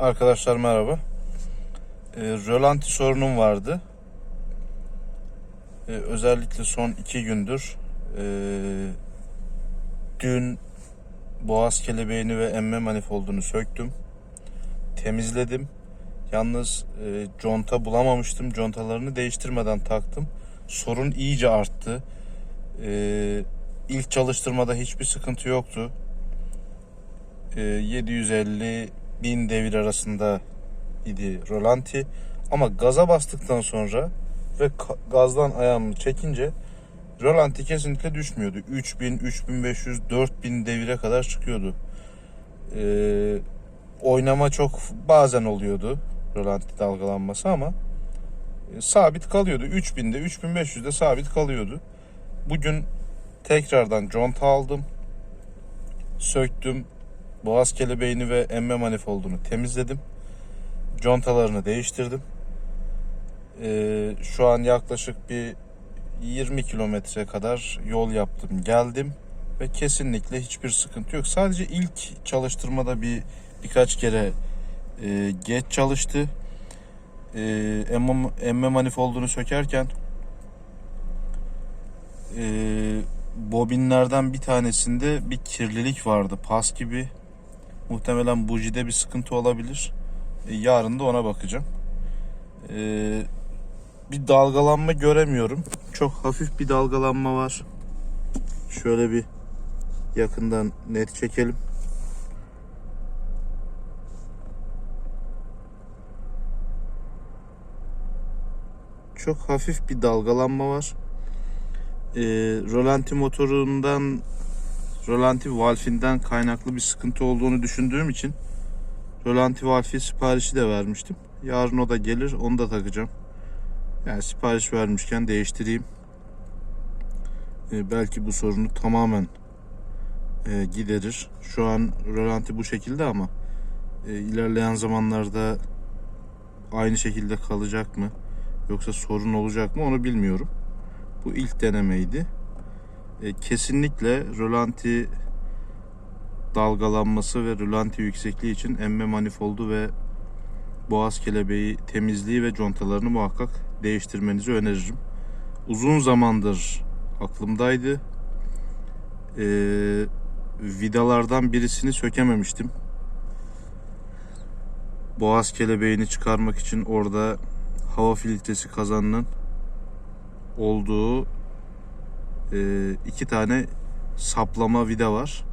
Arkadaşlar merhaba. Ee, rölanti sorunum vardı. Ee, özellikle son iki gündür. ee, dün boğaz kelebeğini ve emme manifoldunu söktüm. Temizledim. Yalnız e, conta bulamamıştım. Contalarını değiştirmeden taktım. Sorun iyice arttı. Ee, ilk çalıştırmada hiçbir sıkıntı yoktu. Ee, 750 1000 devir arasında idi rolanti. Ama gaza bastıktan sonra ve gazdan ayağımı çekince rolanti kesinlikle düşmüyordu. 3000, 3500, 4000 devire kadar çıkıyordu. Ee, oynama çok bazen oluyordu rolanti dalgalanması ama e, sabit kalıyordu. 3000'de, 3500'de sabit kalıyordu. Bugün tekrardan conta aldım. Söktüm. Boğaz kelebeğini ve emme manifoldunu temizledim. Contalarını değiştirdim. Ee, şu an yaklaşık bir 20 kilometre kadar yol yaptım geldim ve kesinlikle hiçbir sıkıntı yok. Sadece ilk çalıştırmada bir birkaç kere e, geç çalıştı. E, emme, emme manifoldunu sökerken e, bobinlerden bir tanesinde bir kirlilik vardı. Pas gibi. Muhtemelen bujide bir sıkıntı olabilir. E, yarın da ona bakacağım. E, bir dalgalanma göremiyorum. Çok hafif bir dalgalanma var. Şöyle bir yakından net çekelim. Çok hafif bir dalgalanma var. E, rolanti motorundan rolanti valfinden kaynaklı bir sıkıntı olduğunu düşündüğüm için rolanti valfi siparişi de vermiştim. Yarın o da gelir, onu da takacağım. Yani sipariş vermişken değiştireyim. Ee, belki bu sorunu tamamen e, giderir. Şu an rolanti bu şekilde ama e, ilerleyen zamanlarda aynı şekilde kalacak mı? Yoksa sorun olacak mı onu bilmiyorum. Bu ilk denemeydi. E, kesinlikle rölanti dalgalanması ve rölanti yüksekliği için emme manifoldu ve boğaz kelebeği temizliği ve contalarını muhakkak değiştirmenizi öneririm. Uzun zamandır aklımdaydı. E, vidalardan birisini sökememiştim. Boğaz kelebeğini çıkarmak için orada hava filtresi kazanının olduğu e, iki tane saplama vida var.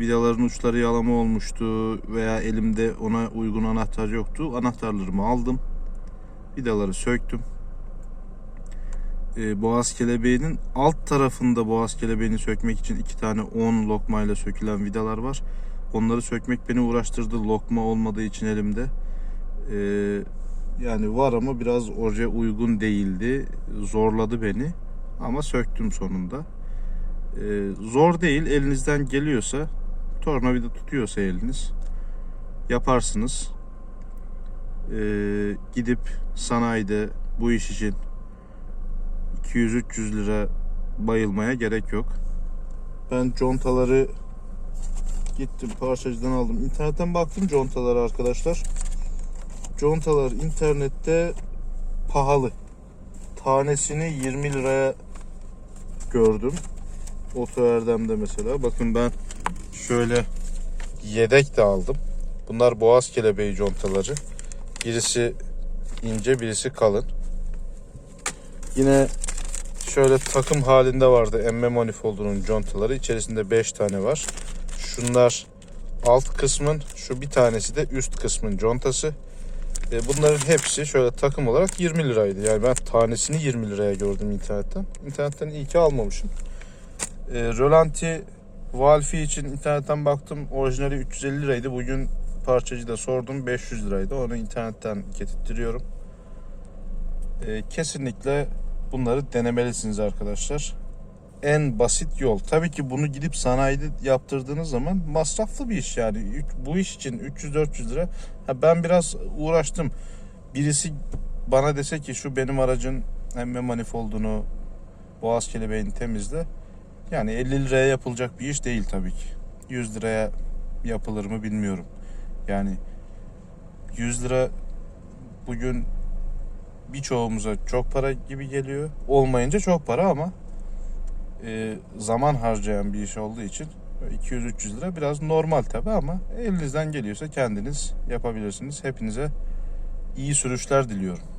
Vidaların uçları yalama olmuştu veya elimde ona uygun anahtar yoktu. Anahtarlarımı aldım. Vidaları söktüm. E, boğaz kelebeğinin alt tarafında boğaz kelebeğini sökmek için iki tane 10 lokmayla sökülen vidalar var. Onları sökmek beni uğraştırdı. Lokma olmadığı için elimde. E, yani var ama biraz oraya uygun değildi. Zorladı beni. Ama söktüm sonunda. Ee, zor değil. Elinizden geliyorsa tornavida tutuyorsa eliniz yaparsınız. Ee, gidip sanayide bu iş için 200-300 lira bayılmaya gerek yok. Ben contaları gittim parçacıdan aldım. İnternetten baktım contalara arkadaşlar. Contalar internette pahalı. Tanesini 20 liraya gördüm. Oto Erdem'de mesela. Bakın ben şöyle yedek de aldım. Bunlar boğaz kelebeği contaları. Birisi ince, birisi kalın. Yine şöyle takım halinde vardı emme manifoldunun contaları. İçerisinde 5 tane var. Şunlar alt kısmın, şu bir tanesi de üst kısmın contası. E, bunların hepsi şöyle takım olarak 20 liraydı. Yani ben tanesini 20 liraya gördüm internetten. İnternetten iyi ki almamışım. E, rölanti valfi için internetten baktım. Orijinali 350 liraydı. Bugün parçacıda sordum 500 liraydı. Onu internetten getirtiyorum. E, kesinlikle bunları denemelisiniz arkadaşlar. En basit yol. Tabii ki bunu gidip sanayide yaptırdığınız zaman masraflı bir iş yani. Bu iş için 300-400 lira. Ha ben biraz uğraştım. Birisi bana dese ki şu benim aracın emme manifoldunu boğaz kelebeğini temizle. Yani 50 liraya yapılacak bir iş değil tabii ki. 100 liraya yapılır mı bilmiyorum. Yani 100 lira bugün birçoğumuza çok para gibi geliyor. Olmayınca çok para ama e, zaman harcayan bir iş olduğu için 200-300 lira biraz normal tabi ama elinizden geliyorsa kendiniz yapabilirsiniz. Hepinize iyi sürüşler diliyorum.